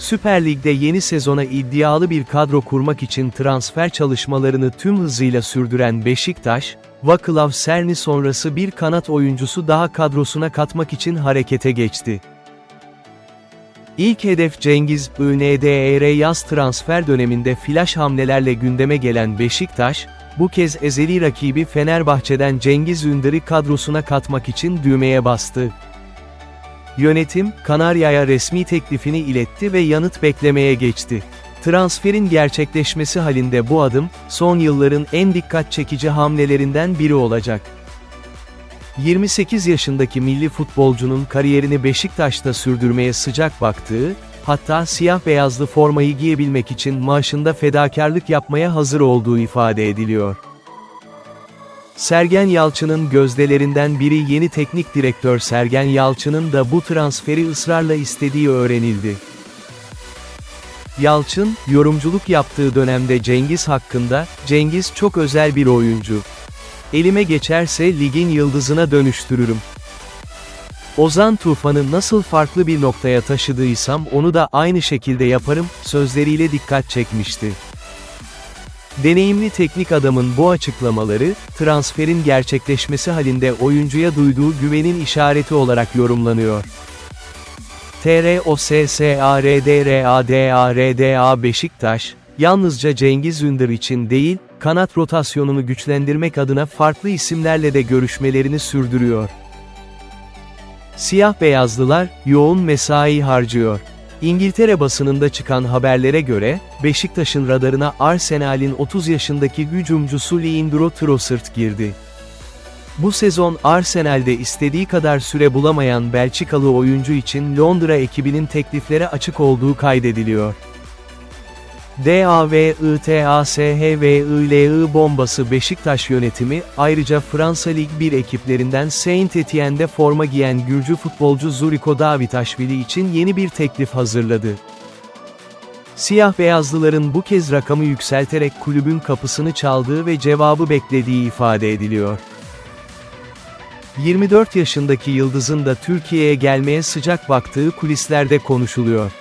Süper Lig'de yeni sezona iddialı bir kadro kurmak için transfer çalışmalarını tüm hızıyla sürdüren Beşiktaş, Vaclav Serni sonrası bir kanat oyuncusu daha kadrosuna katmak için harekete geçti. İlk hedef Cengiz INDR yaz transfer döneminde flash hamlelerle gündeme gelen Beşiktaş, bu kez ezeli rakibi Fenerbahçe'den Cengiz Ünder'i kadrosuna katmak için düğmeye bastı. Yönetim, Kanarya'ya resmi teklifini iletti ve yanıt beklemeye geçti. Transferin gerçekleşmesi halinde bu adım, son yılların en dikkat çekici hamlelerinden biri olacak. 28 yaşındaki milli futbolcunun kariyerini Beşiktaş'ta sürdürmeye sıcak baktığı, hatta siyah beyazlı formayı giyebilmek için maaşında fedakarlık yapmaya hazır olduğu ifade ediliyor. Sergen Yalçın'ın gözdelerinden biri yeni teknik direktör Sergen Yalçın'ın da bu transferi ısrarla istediği öğrenildi. Yalçın, yorumculuk yaptığı dönemde Cengiz hakkında, Cengiz çok özel bir oyuncu. Elime geçerse ligin yıldızına dönüştürürüm. Ozan Tufan'ı nasıl farklı bir noktaya taşıdıysam onu da aynı şekilde yaparım, sözleriyle dikkat çekmişti. Deneyimli teknik adamın bu açıklamaları, transferin gerçekleşmesi halinde oyuncuya duyduğu güvenin işareti olarak yorumlanıyor. TROSSARDRADARDA Beşiktaş, yalnızca Cengiz Ünder için değil, kanat rotasyonunu güçlendirmek adına farklı isimlerle de görüşmelerini sürdürüyor. Siyah beyazlılar, yoğun mesai harcıyor. İngiltere basınında çıkan haberlere göre, Beşiktaş'ın radarına Arsenal'in 30 yaşındaki hücumcusu Leandro Trossard girdi. Bu sezon Arsenal'de istediği kadar süre bulamayan Belçikalı oyuncu için Londra ekibinin tekliflere açık olduğu kaydediliyor. DAVITASHVILI bombası Beşiktaş yönetimi, ayrıca Fransa Lig 1 ekiplerinden Saint Etienne'de forma giyen Gürcü futbolcu Zuriko Davitaşvili için yeni bir teklif hazırladı. Siyah beyazlıların bu kez rakamı yükselterek kulübün kapısını çaldığı ve cevabı beklediği ifade ediliyor. 24 yaşındaki Yıldız'ın da Türkiye'ye gelmeye sıcak baktığı kulislerde konuşuluyor.